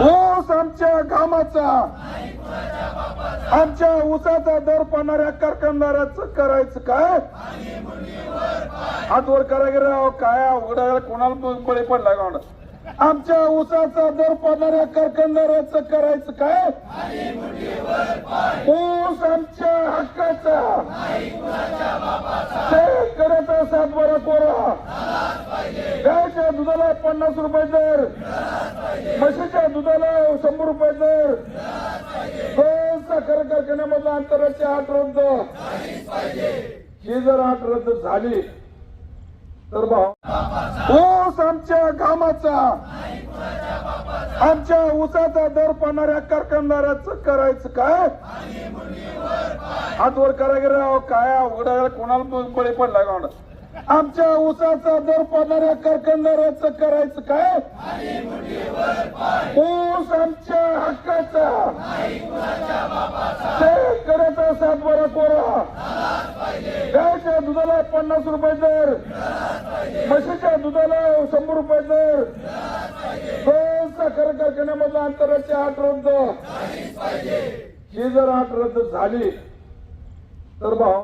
ऊस आमच्या घामाचा आमच्या ऊसाचा दर पाहणाऱ्या कारखानदाराच करायचं काय? हात वर करा गेला काय उघडायला कोणाला पण बळी पडला का आमच्या ऊसाचा दर पाहणाऱ्या कारखानदाराच करायचं काय? ऊस आमच्या हक्काचा. कोरा गायच्या दुधाला पन्नास रुपये दर. म्हशीच्या दुधाला शंभर रुपये दर. दोन साखर कारखान्यामधला आंतरराष्ट्रीय आठ रद्द. ही जर आठ रद्द झाली तर भाऊ ऊस आमच्या कामाचा आमच्या ऊसाचा दर पाडणाऱ्या कारखानदाराचं करायचं काय? हात वर करा गेला काय? उघडायला कोणाला पण बळी पडला का आमच्या ऊसाचा दर पाडणाऱ्या कारखानदाराचं करायचं काय? ऊस आमच्या हक्काचा. शेतकऱ्याचा सातबारा कोरा गायच्या दुधाला पन्नास रुपये दर. म्हशीच्या दुधाला शंभर रुपये दर. दोन साखर कारखान्यामधला आंतरराष्ट्रीय आठ रद्द. ही जर आठ रद्द झाली तर भाऊ